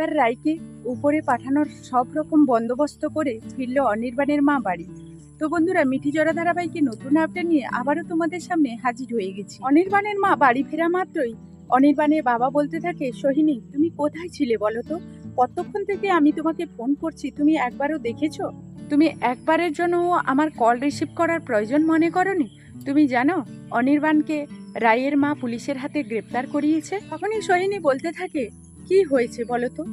এবার রায়কে উপরে পাঠানোর সব রকম বন্দোবস্ত করে ফিরল অনির্বাণের মা বাড়ি। তো বন্ধুরা, মিঠি জরা ধারাবাহিকে নতুন আপডেট নিয়ে আবারও তোমাদের সামনে হাজির হয়ে গেছি। অনির্বাণের মা বাড়ি ফেরা মাত্রই অনির্বাণের বাবা বলতে থাকে, সোহিনী, তুমি কোথায় ছিলে বলো তো? কতক্ষণ থেকে আমি তোমাকে ফোন করছি, তুমি একবারও দেখেছ? তুমি একবারের জন্য আমার কল রিসিভ করার প্রয়োজন মনে করনি? তুমি জানো, অনির্বাণকে রায়ের মা পুলিশের হাতে গ্রেপ্তার করিয়েছে? তখনই সোহিনী বলতে থাকে কি হয়েছে বলো তো?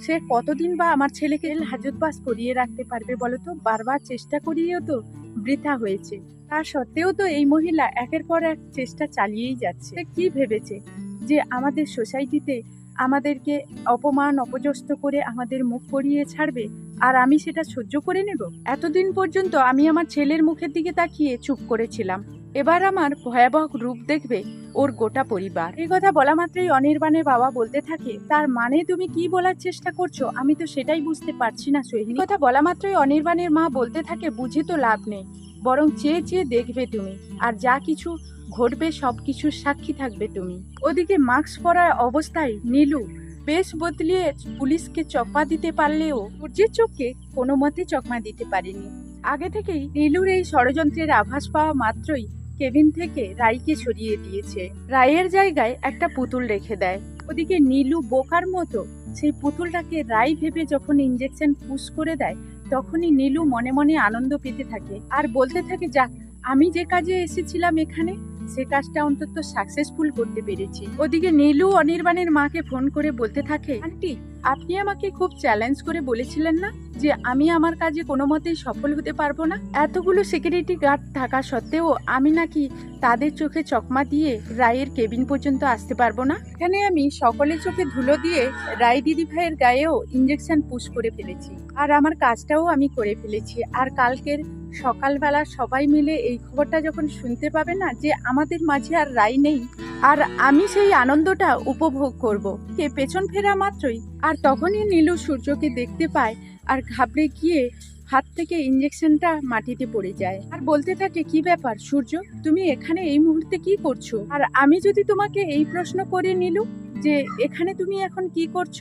সে কতদিন বা আমার ছেলেকে হাজতবাস করিয়ে রাখতে পারবে বলো তো? বারবার চেষ্টা করিয়েও তো বৃথা হয়েছে। তা সত্ত্বেও তো এই মহিলা একের পর এক চেষ্টা চালিয়েই যাচ্ছে। কি ভেবেছে যে আমাদের সোসাইটিতে আমাদেরকে অপমান অপজস্ত করে আমাদের মুখ করিয়ে ছাড়বে আর আমি সেটা সহ্য করে নেব? এতদিন পর্যন্ত আমি আমার ছেলের মুখের দিকে তাকিয়ে চুপ করেছিলাম। এবার আমার ভয়াবহ রূপ দেখবে ওর গোটা পরিবার। এই কথা বলা মাত্রই অনির্বাণের বাবা বলতে থাকে, তার মানে তুমি কি বলার চেষ্টা করছ? আমি তো সেটাই বুঝতে পারছি না, সোহিনী। কথা বলা মাত্রই অনির্বাণের মা বলতে থাকে, বুঝে তো লাভ নেই, বরং চেয়ে চেয়ে দেখবে তুমি, আর যা কিছু ঘটবে সব কিছুর সাক্ষী থাকবে তুমি। ওদিকে মাস্ক পরার অবস্থায় নীলু বেশ বদলিয়ে পুলিশকে চকমা দিতে পারলেও সূর্যের চোখকে কোনো মতে চকমা দিতে পারেনি। আগে থেকেই নীলুর এই ষড়যন্ত্রের আভাস পাওয়া মাত্রই কেবিন থেকে রাইকে সরিয়ে দিয়েছে। রায়ের জায়গায় একটা পুতুল রেখে দেয়। ওদিকে নীলু বোকার মতো সেই পুতুলটাকে রাই ভেবে যখন ইঞ্জেকশন পুশ করে দেয়, তখনই নীলু মনে মনে আনন্দ পেতে থাকে আর বলতে থাকে, যাক, আমি যে কাজে এসেছিলাম এখানে, সে কাজটা অন্তত সাকসেসফুল করতে পেরেছি। ওদিকে নীলু অনির্বাণের মাকে ফোন করে বলতে থাকে, আন্টি আপনি আমাকে খুব চ্যালেঞ্জ করে বলেছিলেন না যে আমি আমার কাজে কোনো মতেই সফল হতে পারব না? এতগুলো সিকিউরিটি গার্ড থাকা সত্ত্বেও আমি নাকি তাদের চোখে চকমা দিয়ে রায়ের কেবিন পর্যন্ত আসতে পারব না? এখানে আমি সকলের চোখে ধুলো দিয়ে রায় দিদি ভাইয়ের গায়েও ইঞ্জেকশন পুশ করে ফেলেছি। আর আমার কাজটাও আমি করে ফেলেছি। আর কালকের সকালবেলা সবাই মিলে এই খবরটা যখন শুনতে পাবে না যে আমাদের মাঝে আর রায় নেই, আর আমি সেই আনন্দটা উপভোগ করব। কে পেছন ফেরা মাত্রই আর তখনই নীলু সূর্যকে দেখতে পায় আর ঘাবড়ে গিয়ে হাত থেকে ইঞ্জেকশনটা মাটিতে পড়ে যায়। আর বলতে থাকে, কি ব্যাপার সূর্য? তুমি এখানে এই মুহূর্তে কি করছ? আর আমি যদি তোমাকে এই প্রশ্ন করে নিলু যে এখানে তুমি এখন কি করছ?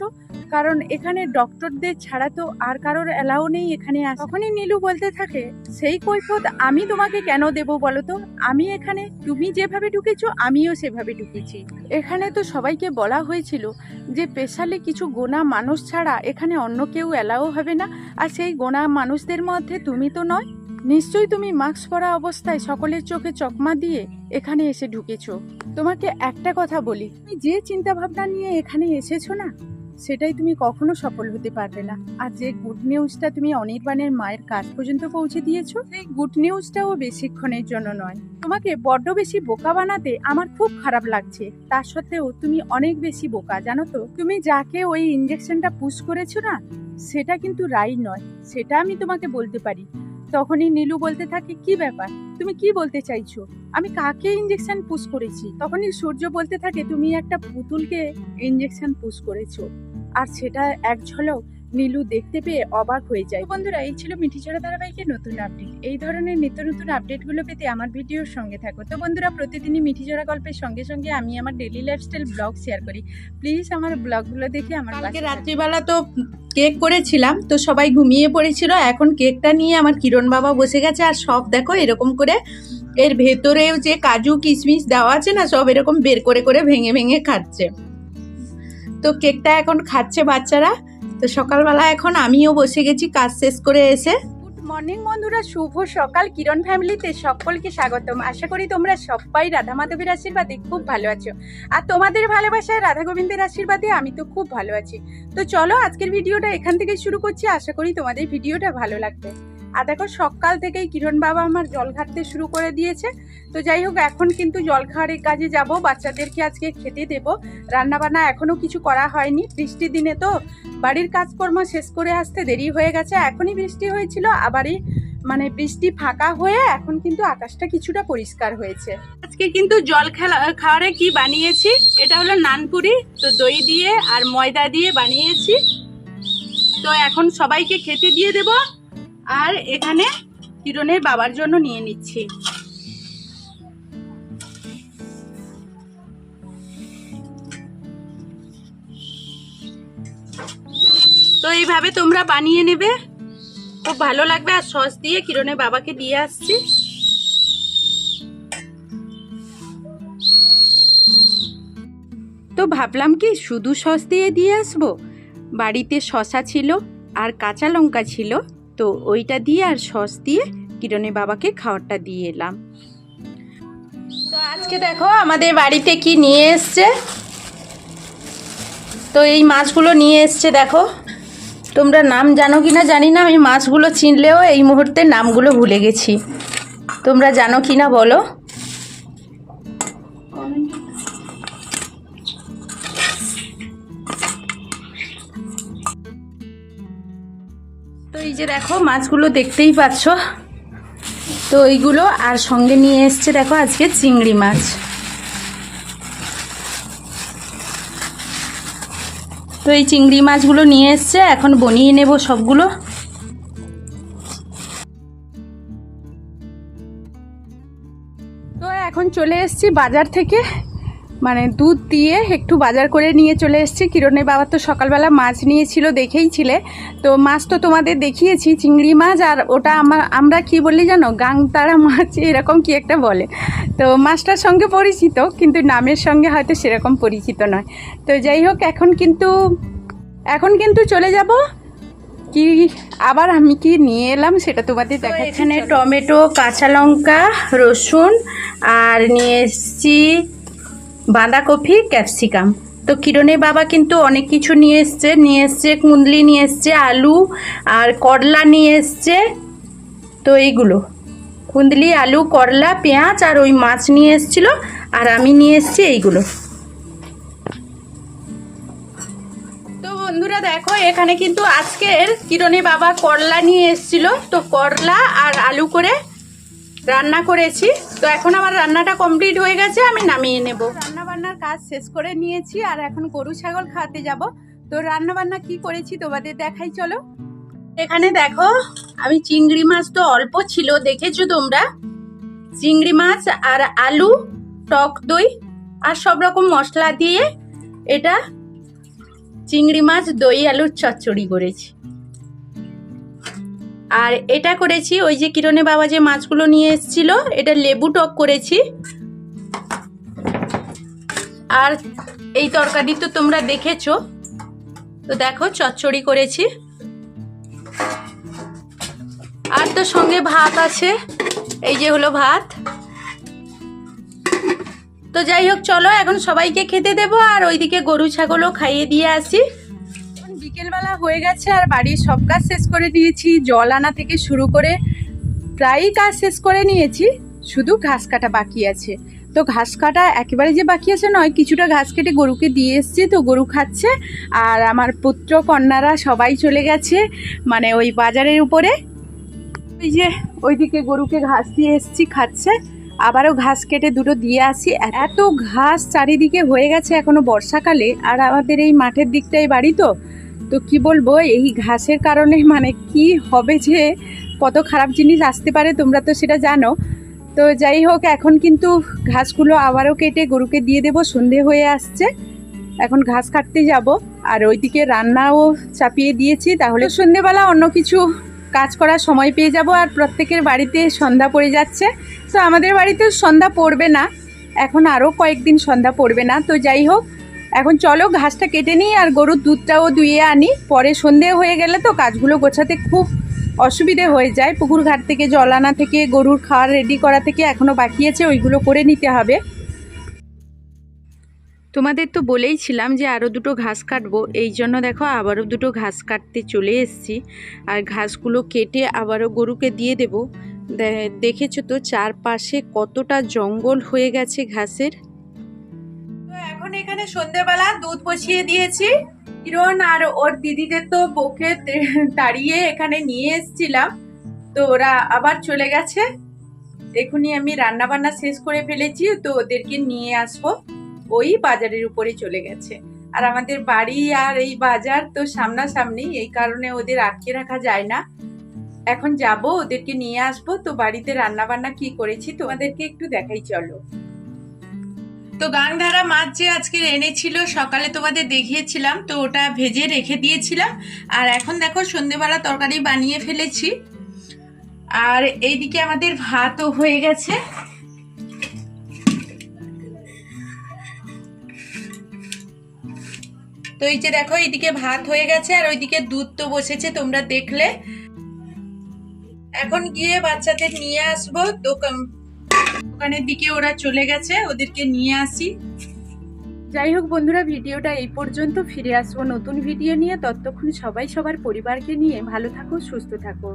কারণ এখানে ডক্টরদের ছাড়া তো আর কারোর অ্যালাউ নেই এখানে তখনই নীলু বলতে থাকে, সেই কৈফত আমি তোমাকে কেন দেব বলো তো? আমি এখানে, তুমি যেভাবে ঢুকেছো, আমিও সেভাবে ঢুকেছি। এখানে তো সবাইকে বলা হয়েছিল যে স্পেশালি কিছু গোনা মানুষ ছাড়া এখানে অন্য কেউ অ্যালাউ হবে না। আর সেই গোনা মানুষদের মধ্যে তুমি তো নয় নিশ্চয়ই তুমি মাস্ক পরা অবস্থায় সকলের চোখে চকমা দিয়ে এখানে এসে ঢুকেছো। তোমাকে একটা কথা বলি, তুমি যে চিন্তা ভাবনা নিয়ে এখানে এসেছ না, সেটাই তুমি কখনো সফল হতে পারবে না। আর যে গুড নিউজটা তুমি অনির্বাণের মায়ের কাজ পর্যন্ত পৌঁছে দিয়েছ, সেই গুড নিউজটাও বেশিক্ষণের জন্য নয়। তোমাকে বড্ড বেশি বোকা বানাতে আমার খুব খারাপ লাগছে। তার সত্ত্বেও তুমি অনেক বেশি বোকা, জানো তো? তুমি যাকে ওই ইঞ্জেকশনটা পুশ করেছ না, সেটা কিন্তু রাই নয়। সেটা আমি তোমাকে বলতে পারি। তখনই নীলু বলতে থাকে, কি ব্যাপার? তুমি কি বলতে চাইছো? আমি কাকে ইঞ্জেকশন পুশ করেছি? তখনই সূর্য বলতে থাকে, তুমি একটা পুতুলকে ইঞ্জেকশন পুশ করেছ। আর সেটা এক ঝলক নীলু দেখতে পেয়ে অবাক হয়ে যায়। বন্ধুরা এই ছিল মিঠিচড়া ধারাবাহিকের নতুন আপডেট এই ধরনের নিত্য নতুন আপডেটগুলো পেতে আমার ভিডিওর সঙ্গে থাকো তো বন্ধুরা প্রতিদিনই মিঠিচড়া গল্পের সঙ্গে সঙ্গে আমি আমার ডেলি লাইফস্টাইল ব্লগ শেয়ার করি। প্লিজ আমার ব্লগগুলো দেখে আমার কালকে রাত্রিবেলা তো কেক করেছিলাম তো সবাই ঘুমিয়ে পড়েছিল। এখন কেকটা নিয়ে আমার কিরণ বাবা বসে গেছে আর সব দেখো এরকম করে এর ভেতরেও যে কাজু কিশমিশ দেওয়া আছে না সব এরকম বের করে করে ভেঙে ভেঙে খাচ্ছে। তো কেকটা এখন খাচ্ছে বাচ্চারা। তো সকালবেলা এখন আমিও বসে গেছি, কাজ শেষ করে এসে। মর্নিং বন্ধুরা, শুভ সকাল। কিরণ ফ্যামিলিতে সকলকে স্বাগতম। আশা করি তোমরা সবাই রাধা মাধবের আশীর্বাদে খুব ভালো আছো। আর তোমাদের ভালোবাসায় রাধা গোবিন্দের আশীর্বাদে আমি তো খুব ভালো আছি। তো চলো আজকের ভিডিওটা এখান থেকে শুরু করছি। আশা করি তোমাদের ভিডিওটা ভালো লাগবে। আর দেখো সকাল থেকেই কিরণ বাবা আমার জল ঘাটতে শুরু করে দিয়েছে। তো যাই হোক, এখন কিন্তু জল খাওয়ার কাজে যাব। বাচ্চাদেরকে আজকে খেতে দেব। রান্না বান্না এখনও কিছু করা হয়নি। বৃষ্টির দিনে তো বাড়ির কাজকর্ম শেষ করে আসতে দেরি হয়ে গেছে। এখনই বৃষ্টি হয়েছিল, আবারই মানে বৃষ্টি ফাঁকা হয়ে এখন কিন্তু আকাশটা কিছুটা পরিষ্কার হয়েছে। আজকে কিন্তু জল খেলা, খাওয়ারে কি বানিয়েছি? এটা হলো নানপুরি, তো দই দিয়ে আর ময়দা দিয়ে বানিয়েছি। তো এখন সবাইকে খেতে দিয়ে দেব। আর এখানে কিরণের বাবার জন্য নিয়ে নিচ্ছি। তো এইভাবে তোমরা বানিয়ে নেবে। খুব ভালো লাগবে। আর সস দিয়ে কিরণের বাবাকে দিয়ে আসছি। তো ভাবলাম কি, শুধু সস দিয়ে দিয়ে আসব? বাড়িতে শশা ছিল আর কাঁচা লঙ্কা ছিল। তো ওইটা দিয়ে আর সস দিয়ে কিরণের বাবাকে খাওয়ারটা দিয়ে এলাম। তো আজকে দেখো আমাদের বাড়িতে কি নিয়ে এসছে? তো এই মাছগুলো নিয়ে এসছে দেখো। তোমরা নাম জানো কি না জানি না, আমি মাছগুলো চিনলেও এই মুহূর্তে নামগুলো ভুলে গেছি। তোমরা জানো কি না বলো? যে দেখো মাছগুলো দেখতেই পাচ্ছ, তো এইগুলো আর সঙ্গে নিয়ে এসছে দেখো আজকে চিংড়ি মাছ। তো এই চিংড়ি মাছগুলো নিয়ে এসছে, এখন বনিয়ে নেব সবগুলো। তো এখন চলে এসেছি বাজার থেকে। মানে দুধ দিয়ে একটু বাজার করে নিয়ে চলে এসেছি। কিরণের বাবা তো সকালবেলা মাছ নিয়েছিল দেখেইছিলে তো মাছ তো তোমাদের দেখিয়েছি চিংড়ি মাছ আর ওটা আমার আমরা কি বলি জানো? গাংতারা মাছ এরকম কি একটা বলে। তো মাছটার সঙ্গে পরিচিত কিন্তু নামের সঙ্গে হয়তো সেরকম পরিচিত নয়। তো যাই হোক এখন কিন্তু এখন কিন্তু চলে যাব। কি আবার আমি কি নিয়ে এলাম সেটা তোমাদের দেখা এখানে টমেটো কাঁচা লঙ্কা রসুন আর নিয়ে এসেছি বাঁধাকপি, ক্যাপসিকাম। তো কিরণের বাবা কিন্তু অনেক কিছু নিয়ে এসছে নিয়ে এসছে কুন্দলি, নিয়ে এসছে আলু, আর করলা নিয়ে এসছে, তো এইগুলো। কুন্দলি, আলু, করলা, পেঁয়াজ আর ওই মাছ নিয়ে এসছিল, আর আমি নিয়ে এসছি এইগুলো। তো বন্ধুরা দেখো, এখানে কিন্তু আজকের কিরণে বাবা করলা নিয়ে এসেছিল। তো করলা আর আলু করে রান্না করেছি। তো এখন আমার রান্নাটা কমপ্লিট হয়ে গেছে আমি নামিয়ে নেব। রান্না বান্নার কাজ শেষ করে নিয়েছি আর এখন গরু ছাগল খাওয়াতে যাব। তো রান্না বান্না কি করেছি তোমাদের দেখাই চলো। এখানে দেখো আমি চিংড়ি মাছ তো অল্প ছিল দেখেছ তোমরা? চিংড়ি মাছ আর আলু টক দই আর সব রকম মশলা দিয়ে এটা চিংড়ি মাছ দই আলুর চচ্চড়ি করেছি। আর এটা করেছি, ওই যে কিরণে বাবা যে মাছগুলো নিয়ে এসেছিল, এটা লেবু টক করেছি। আর এই তরকারি তো তোমরা দেখেছ, তো দেখো চচ্চড়ি করেছি। আর তো সঙ্গে ভাত আছে, এই যে হলো ভাত। তো যাই হোক, চলো এখন সবাইকে খেতে দেবো, আর ওইদিকে গরু, ছাগলও খাইয়ে দিয়ে আসি। বিকেলবেলা হয়ে গেছে আর বাড়ির সব কাজ শেষ করে নিয়েছি জল আনা থেকে শুরু করে প্রায়ই কাজ শেষ করে নিয়েছি, শুধু ঘাস কাটা বাকি আছে। তো ঘাস কাটা একেবারে যে বাকি আছে নয়, কিছুটা ঘাস কেটে গরুকে দিয়ে এসছি, তো গরু খাচ্ছে আর আমার পুত্র কন্যারা সবাই চলে গেছে মানে ওই বাজারের উপরে। ওই যে ওইদিকে গরুকে ঘাস দিয়ে এসছি, খাচ্ছে, আবারও ঘাস কেটে দুটো দিয়ে আসি। এত ঘাস চারিদিকে হয়ে গেছে এখনও বর্ষাকালে, আর আমাদের এই মাঠের দিকটাই বাড়ি তো তো কি বলব, এই ঘাসের কারণে মানে কি হবে যে কত খারাপ জিনিস আসতে পারে তোমরা তো সেটা জানো। তো যাই হোক, এখন কিন্তু ঘাসগুলো আবারও কেটে গরুকে দিয়ে দেবো, সন্ধে হয়ে আসছে। এখন ঘাস কাটতে যাব, আর ওইদিকে রান্নাও চাপিয়ে দিয়েছি, তাহলে সন্ধেবেলা অন্য কিছু কাজ করার সময় পেয়ে যাব, আর প্রত্যেকের বাড়িতে সন্ধ্যা পড়ে যাচ্ছে। তো আমাদের বাড়িতে সন্ধ্যা পড়বে না, এখন আরও কয়েকদিন সন্ধ্যা পড়বে না। তো যাই হোক এখন চলো ঘাসটা কেটে নিই আর গরুর দুধটাও দুইয়ে আনি। পরে সন্ধে হয়ে গেলে তো কাজগুলো গোছাতে খুব অসুবিধে হয়ে যায়। পুকুর ঘাট থেকে, জল আনা থেকে, গরুর খাওয়ার রেডি করা থেকে এখনও বাকি আছে, ওইগুলো করে নিতে হবে। তোমাদের তো বলেইছিলাম যে আরও দুটো ঘাস কাটবো। এই জন্য দেখো আবারও দুটো ঘাস কাটতে চলে এসেছি। আর ঘাসগুলো কেটে আবারও গরুকে দিয়ে দেব। দেখেছ তো, চারপাশে কতটা জঙ্গল হয়ে গেছে ঘাসের। এখন এখানে সন্ধ্যেবেলা দুধ বসিয়ে দিয়েছি। কিরণ আর ওর দিদিদের তো বউকে দাঁড়িয়ে এখানে নিয়ে এসেছিলাম। তো ওরা আবার চলে গেছে। এখনই আমি রান্না বান্না শেষ করে ফেলেছি, তো ওদেরকে নিয়ে আসব। ওই বাজারের উপরে চলে গেছে। আর আমাদের বাড়ি আর এই বাজার তো সামনাসামনি, এই কারণে ওদের আটকে রাখা যায় না। এখন যাব, ওদেরকে নিয়ে আসব। তো বাড়িতে রান্না বান্না কি করেছি তোমাদেরকে একটু দেখাই, চলো। তো গাংধারা মাছ যে আজকে এনেছিল, সকালে তোমাদের দেখিয়েছিলাম, তো ওটা ভেজে রেখে দিয়েছিলাম। আর এখন দেখো সন্ধেবেলা তরকারি বানিয়ে ফেলেছি। আর এইদিকে আমাদের ভাতও হয়ে গেছে। তো এই যে দেখো, এইদিকে ভাত হয়ে গেছে আর ওইদিকে দুধ তো বসেছে, তোমরা দেখলে। এখন গিয়ে বাচ্চাদের নিয়ে আসব, দোকান দোকানের দিকে ওরা চলে গেছে, ওদেরকে নিয়ে আসি। যাই হোক বন্ধুরা, ভিডিওটা এই পর্যন্ত, ফিরে আসব নতুন ভিডিও নিয়ে। ততক্ষণ সবাই সবার পরিবারকে নিয়ে ভালো থাকো, সুস্থ থাকো।